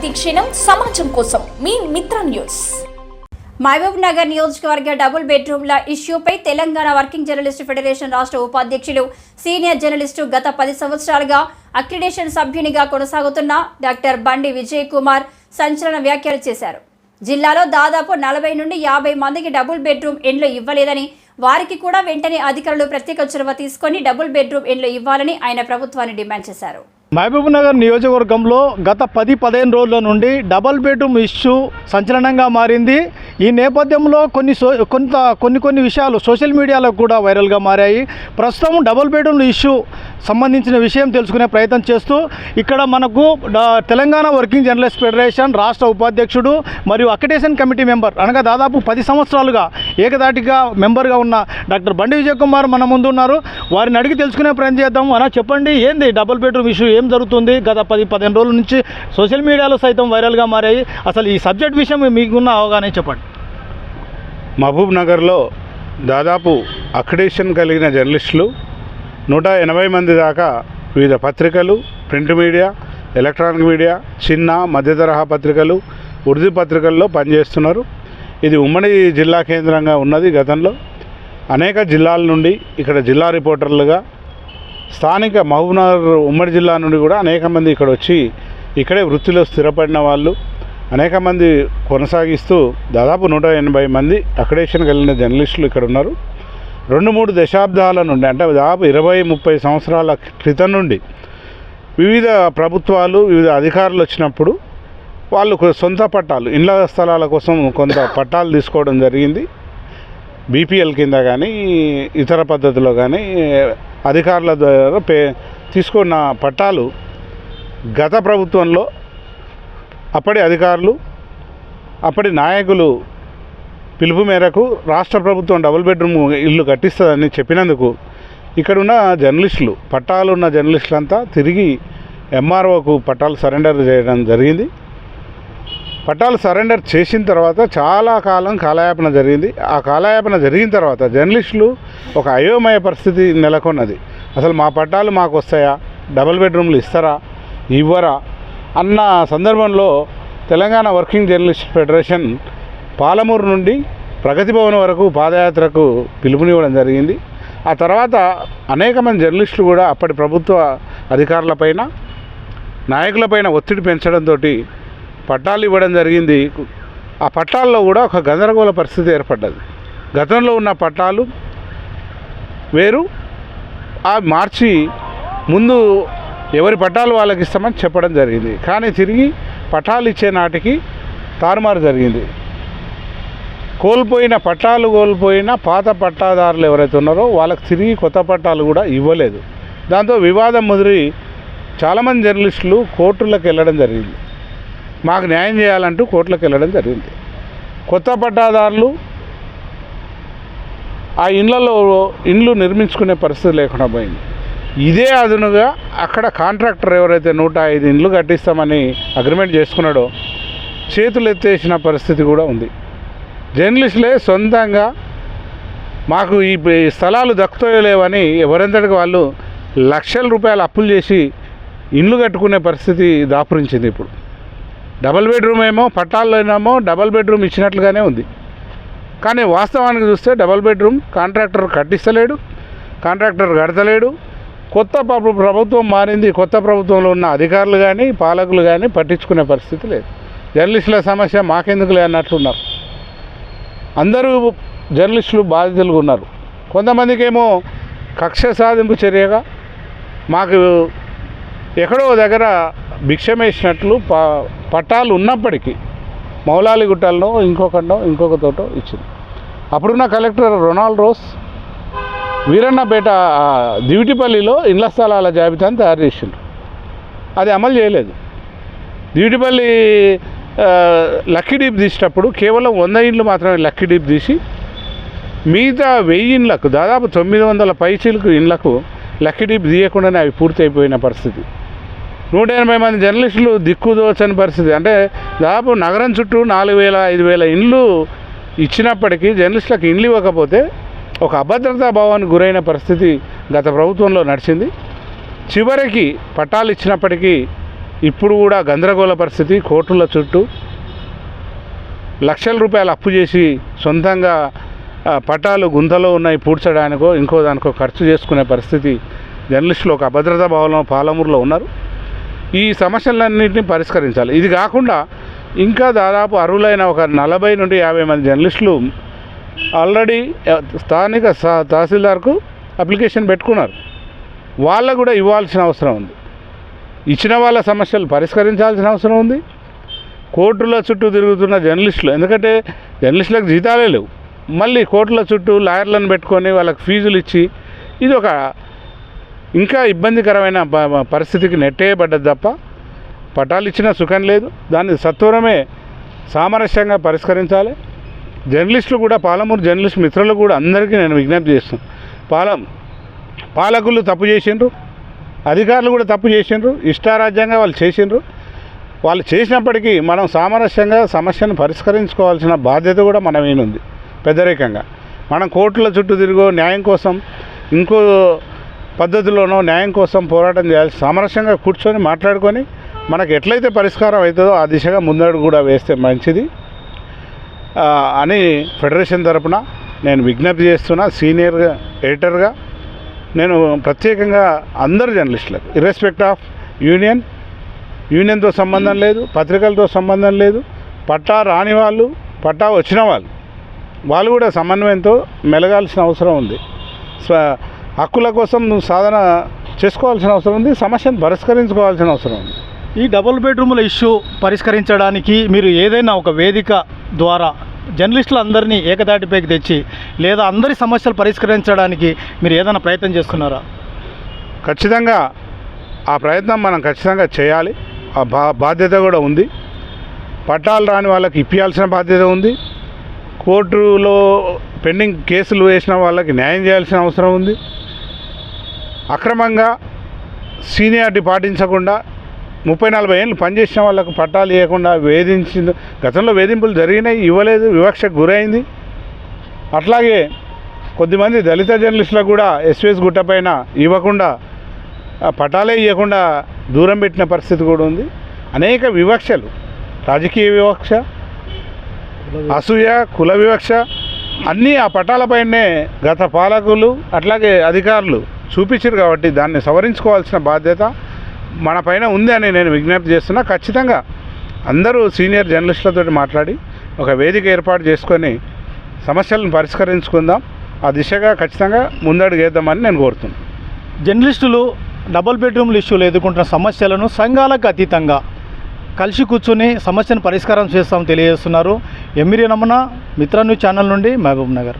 ప్రతిక్షణం సమాజం కోసం మీ మిత్ర న్యూస్. మహబూబ్ నగర్ నియోజకవర్గ డబుల్ బెడ్రూమ్ల ఇష్యూపై తెలంగాణ వర్కింగ్ జర్నలిస్ట్ ఫెడరేషన్ రాష్ట్ర ఉపాధ్యక్షులు సీనియర్ జర్నలిస్టు గత పది సంవత్సరాలుగా అక్రిడేషన్ సభ్యునిగా కొనసాగుతున్న డాక్టర్ బండి విజయ్ కుమార్ సంచలన వ్యాఖ్యలు చేశారు. జిల్లాలో దాదాపు నలభై నుండి యాభై మందికి డబుల్ బెడ్రూమ్ ఇండ్లు ఇవ్వలేదని వారికి కూడా వెంటనే అధికారులు ప్రత్యేక చొరవ తీసుకొని డబుల్ బెడ్రూమ్ ఇండ్లు ఇవ్వాలని ఆయన ప్రభుత్వాన్ని డిమాండ్ చేశారు. మహబూబ్నగర్ నియోజకవర్గంలో గత పది పదిహేను రోజుల నుండి డబల్ బెడ్రూమ్ ఇష్యూ సంచలనంగా మారింది. ఈ నేపథ్యంలో కొన్ని సో కొంత కొన్ని కొన్ని విషయాలు సోషల్ మీడియాలో కూడా వైరల్గా మారాయి. ప్రస్తుతం డబల్ బెడ్రూమ్ ఇష్యూ సంబంధించిన విషయం తెలుసుకునే ప్రయత్నం చేస్తూ ఇక్కడ మనకు తెలంగాణ వర్కింగ్ జర్నలిస్ట్ ఫెడరేషన్ రాష్ట్ర ఉపాధ్యక్షుడు మరియు అకటేషన్ కమిటీ మెంబర్ అనగా దాదాపు పది సంవత్సరాలుగా ఏకదాటిగా మెంబర్గా ఉన్న డాక్టర్ బండి విజయ్ కుమార్ మన ముందు ఉన్నారు. వారిని అడిగి తెలుసుకునే ప్రయత్నం చేద్దాం. అలా చెప్పండి ఏంది డబల్ బెడ్రూమ్ ఇష్యూ? ఏం జరుగుతుంది? గత పది పదిహేను రోజుల నుంచి సోషల్ మీడియాలో సైతం వైరల్గా మారాయి. అసలు ఈ సబ్జెక్ట్ విషయం మీకున్న అవగాహన చెప్పండి. మహబూబ్ నగర్లో దాదాపు అక్రిడేషన్ కలిగిన జర్నలిస్టులు నూట ఎనభై మంది దాకా వివిధ పత్రికలు ప్రింట్ మీడియా ఎలక్ట్రానిక్ మీడియా చిన్న మధ్య తరహా పత్రికలు ఉర్దూ పత్రికల్లో పనిచేస్తున్నారు. ఇది ఉమ్మడి జిల్లా కేంద్రంగా ఉన్నది గతంలో. అనేక జిల్లాల నుండి ఇక్కడ జిల్లా రిపోర్టర్లుగా స్థానిక మహబూబ్నగర్ ఉమ్మడి జిల్లా నుండి కూడా అనేక మంది ఇక్కడ వచ్చి ఇక్కడే వృత్తిలో స్థిరపడిన వాళ్ళు. అనేక మంది కొనసాగిస్తూ దాదాపు నూట ఎనభై మంది అక్కడేషన్ కలిగిన జర్నలిస్టులు ఇక్కడ ఉన్నారు. రెండు మూడు దశాబ్దాల నుండి అంటే దాదాపు ఇరవై ముప్పై సంవత్సరాల క్రితం నుండి వివిధ ప్రభుత్వాలు వివిధ అధికారులు వచ్చినప్పుడు వాళ్ళు సొంత పట్టాలు ఇండ్ల స్థలాల కోసం కొంత పట్టాలు తీసుకోవడం జరిగింది. బీపీఎల్ కింద కానీ ఇతర పద్ధతిలో కానీ అధికారుల ద్వారా పే తీసుకున్న పట్టాలు గత ప్రభుత్వంలో అప్పటి అధికారులు అప్పటి నాయకులు పిలుపు మేరకు రాష్ట్ర ప్రభుత్వం డబుల్ బెడ్రూమ్ ఇల్లు కట్టిస్తుందని చెప్పినందుకు ఇక్కడున్న జర్నలిస్టులు పట్టాలు ఉన్న జర్నలిస్టులంతా తిరిగి ఎంఆర్ఓకు పట్టాలు సరెండర్ చేయడం జరిగింది. పట్టాలు సరెండర్ చేసిన తర్వాత చాలా కాలం కాలయాపన జరిగింది. ఆ కాలయాపన జరిగిన తర్వాత జర్నలిస్టులు ఒక అయోమయ పరిస్థితి నెలకొన్నది. అసలు మా పట్టాలు మాకు వస్తాయా? డబుల్ బెడ్రూమ్లు ఇస్తారా? ఇవ్వరా? అన్న సందర్భంలో Telangana working journalist federation Palamuru నుండి ప్రగతి భవన్ వరకు పాదయాత్రకు పిలుపునివ్వడం జరిగింది. ఆ తర్వాత అనేక మంది జర్నలిస్టులు కూడా అప్పటి ప్రభుత్వ అధికారులపైన నాయకులపైన ఒత్తిడి పెంచడంతో పట్టాలు ఇవ్వడం జరిగింది. ఆ పట్టాల్లో కూడా ఒక గందరగోళ పరిస్థితి ఏర్పడ్డది. గతంలో ఉన్న పట్టాలు వేరు. ఆ మార్చి ముందు ఎవరి పట్టాలు వాళ్ళకి ఇస్తామని చెప్పడం జరిగింది. కానీ తిరిగి పట్టాలు ఇచ్చే నాటికి తారుమారు జరిగింది. కోల్పోయిన పట్టాలు కోల్పోయిన పాత పట్టాదారులు ఎవరైతే ఉన్నారో వాళ్ళకి తిరిగి కొత్త పట్టాలు కూడా ఇవ్వలేదు. దాంతో వివాదం ముదిరి చాలామంది జర్నలిస్టులు కోర్టులకు వెళ్ళడం జరిగింది. మాకు న్యాయం చేయాలంటూ కోర్టులకు వెళ్ళడం జరిగింది. కొత్త పట్టాదారులు ఆ ఇండ్లలో ఇండ్లు నిర్మించుకునే పరిస్థితి లేకుండా పోయింది. ఇదే అదునుగా అక్కడ కాంట్రాక్టర్ ఎవరైతే నూట ఐదు ఇండ్లు కట్టిస్తామని అగ్రిమెంట్ చేసుకున్నాడో చేతులు ఎత్తేసిన పరిస్థితి కూడా ఉంది. జర్నలిస్టులే సొంతంగా మాకు ఈ ఈ స్థలాలు దక్కుతాయో లేవని ఎవరంతటికి వాళ్ళు లక్షల రూపాయలు అప్పులు చేసి ఇండ్లు కట్టుకునే పరిస్థితి దాపురించింది ఇప్పుడు. డబల్ బెడ్రూమ్ ఏమో పట్టాల్లోనేమో డబల్ బెడ్రూమ్ ఇచ్చినట్లుగానే ఉంది. కానీ వాస్తవానికి చూస్తే డబల్ బెడ్రూమ్ కాంట్రాక్టర్ కట్టిస్తలేడు కాంట్రాక్టర్ కడతలేడు. కొత్త ప్రభుత్వం మారింది కొత్త ప్రభుత్వంలో ఉన్న అధికారులు కానీ పాలకులు కానీ పట్టించుకునే పరిస్థితి లేదు. జర్నలిస్టుల సమస్య మాకెందుకులే అన్నట్లున్నారు. అందరూ జర్నలిస్టులు బాధితులుగా ఉన్నారు. కొంతమందికి ఏమో కక్ష సాధింపు చర్యగా మాకు ఎక్కడో దగ్గర భిక్షమేసినట్లు పా పట్టాలు ఉన్నప్పటికీ మౌలాలి గుట్టల్లో ఇంకొకటో ఇంకొక తోటో ఇచ్చింది. అప్పుడున్న కలెక్టర్ రొనాల్డ్ రోస్ వీరన్నపేట దివిటిపల్లిలో ఇండ్ల స్థలాల జాబితాను తయారు చేసిండ్రు అది అమలు చేయలేదు. దివిటిపల్లి లక్కీ డీప్ తీసేటప్పుడు కేవలం వంద ఇండ్లు మాత్రమే లక్కీ డీప్ తీసి మిగతా వెయ్యి ఇండ్లకు దాదాపు తొమ్మిది వందల పైచీలకు ఇండ్లకు లక్కీ డీప్ తీయకుండానే అవి పూర్తయిపోయిన పరిస్థితి. నూట ఎనభై మంది జర్నలిస్టులు దిక్కుదోచని పరిస్థితి. అంటే దాదాపు నగరం చుట్టూ నాలుగు వేల ఐదు వేల ఇండ్లు ఇచ్చినప్పటికీ జర్నలిస్టులకు ఇండ్లు ఇవ్వకపోతే ఒక అభద్రతా భావానికి గురైన పరిస్థితి గత ప్రభుత్వంలో నడిచింది. చివరికి పట్టాలు ఇచ్చినప్పటికీ ఇప్పుడు కూడా గందరగోళ పరిస్థితి కోర్టుల చుట్టూ. లక్షల రూపాయలు అప్పు చేసి సొంతంగా పటాలు గుంతలో ఉన్నాయి పూడ్చడానికో ఇంకో దానికో ఖర్చు చేసుకునే పరిస్థితి జర్నలిస్టులు ఒక అభద్రతా భావంలో పాలమూరులో ఉన్నారు. ఈ సమస్యలన్నింటినీ పరిష్కరించాలి. ఇది కాకుండా ఇంకా దాదాపు అర్హులైన ఒక నలభై నుండి యాభై మంది జర్నలిస్టులు ఆల్రెడీ స్థానిక తహసీల్దార్కు అప్లికేషన్ పెట్టుకున్నారు. వాళ్ళకు కూడా ఇవ్వాల్సిన అవసరం ఉంది. ఇచ్చిన వాళ్ళ సమస్యలు పరిష్కరించాల్సిన అవసరం ఉంది. కోర్టుల చుట్టూ తిరుగుతున్న జర్నలిస్టులు ఎందుకంటే జర్నలిస్టులకు జీతాలే లేవు. మళ్ళీ కోర్టుల చుట్టూ లాయర్లను పెట్టుకొని వాళ్ళకి ఫీజులు ఇచ్చి ఇది ఒక ఇంకా ఇబ్బందికరమైన పరిస్థితికి నెట్టేయబడ్డది తప్ప పటాలు ఇచ్చినా సుఖం లేదు. దాన్ని సత్వరమే సామరస్యంగా పరిష్కరించాలి. జర్నలిస్టులు కూడా పాలమూరు జర్నలిస్ట్ మిత్రులు కూడా అందరికీ నేను విజ్ఞప్తి చేస్తాను పాలం పాలకులు తప్పు చేసిండ్రు. అధికారులు కూడా తప్పు చేసిండ్రు. ఇష్టారాజ్యంగా వాళ్ళు చేసిండ్రు. వాళ్ళు చేసినప్పటికీ మనం సామరస్యంగా సమస్యను పరిష్కరించుకోవాల్సిన బాధ్యత కూడా మన మీద ఉంది. పెద్దరికంగా. మనం కోర్టుల చుట్టూ తిరుగు న్యాయం కోసం ఇంకో పద్ధతిలోనో న్యాయం కోసం పోరాటం చేయాలి సామరస్యంగా కూర్చొని మాట్లాడుకొని మనకు ఎట్లయితే పరిష్కారం అవుతుందో ఆ దిశగా ముందడుగు కూడా వేస్తే మంచిది. అని ఫెడరేషన్ తరపున నేను విజ్ఞప్తి చేస్తున్నా సీనియర్గా ఎడిటర్గా నేను ప్రత్యేకంగా అందరు జర్నలిస్టులకు ఇర్రెస్పెక్ట్ ఆఫ్ యూనియన్ యూనియన్తో సంబంధం లేదు పత్రికలతో సంబంధం లేదు పట్టా రాని వాళ్ళు పట్టా వచ్చిన వాళ్ళు వాళ్ళు కూడా సమన్వయంతో మెలగాల్సిన అవసరం ఉంది. స్వ హక్కుల కోసం నువ్వు సాధన చేసుకోవాల్సిన అవసరం ఉంది సమస్యను పరిష్కరించుకోవాల్సిన అవసరం ఉంది. ఈ డబుల్ బెడ్రూముల ఇష్యూ పరిష్కరించడానికి మీరు ఏదైనా ఒక వేదిక ద్వారా జర్నలిస్టులు అందరినీ ఏకదాటిపైకి తెచ్చి లేదా అందరి సమస్యలు పరిష్కరించడానికి మీరు ఏదైనా ప్రయత్నం చేస్తున్నారా? ఖచ్చితంగా ఆ ప్రయత్నం మనం ఖచ్చితంగా చేయాలి. ఆ బా బాధ్యత కూడా ఉంది. పట్టాలు రాని వాళ్ళకి ఇప్పించాల్సిన బాధ్యత ఉంది. కోర్టులో పెండింగ్ కేసులు వేసిన వాళ్ళకి న్యాయం చేయాల్సిన అవసరం ఉంది. అక్రమంగా సీనియారిటీ పాటించకుండా ముప్పై నలభై ఏళ్ళు పనిచేసిన వాళ్ళకు పట్టాలు ఇవ్వకుండా వేధించింది గతంలో వేధింపులు జరిగినాయి ఇవ్వలేదు వివక్షకు గురైంది. అట్లాగే కొద్దిమంది దళిత జర్నలిస్టులకు కూడా ఎస్వేస్ గుట్టపైన ఇవ్వకుండా ఆ పటాలే ఇవ్వకుండా దూరం పెట్టిన పరిస్థితి కూడా ఉంది. అనేక వివక్షలు రాజకీయ వివక్ష అసూయ కుల వివక్ష అన్నీ ఆ పటాలపైనే గత పాలకులు అట్లాగే అధికారులు చూపించారు కాబట్టి దాన్ని సవరించుకోవాల్సిన బాధ్యత మన పైన ఉంది అని నేను విజ్ఞప్తి చేస్తున్నా. ఖచ్చితంగా అందరూ సీనియర్ జర్నలిస్టులతో మాట్లాడి ఒక వేదిక ఏర్పాటు చేసుకొని సమస్యలను పరిష్కరించుకుందాం. ఆ దిశగా ఖచ్చితంగా ముందడుగేద్దామని నేను కోరుతున్నాను. జర్నలిస్టులు డబుల్ బెడ్రూమ్ల ఇష్యూలు ఎదుర్కొంటున్న సమస్యలను సంఘాలకు అతీతంగా కలిసి కూర్చొని సమస్యను పరిష్కారం చేస్తామని తెలియజేస్తున్నారు. ఎమ్మిరి నమన మిత్ర న్యూస్ ఛానల్ నుండి మహబూబ్ నగర్.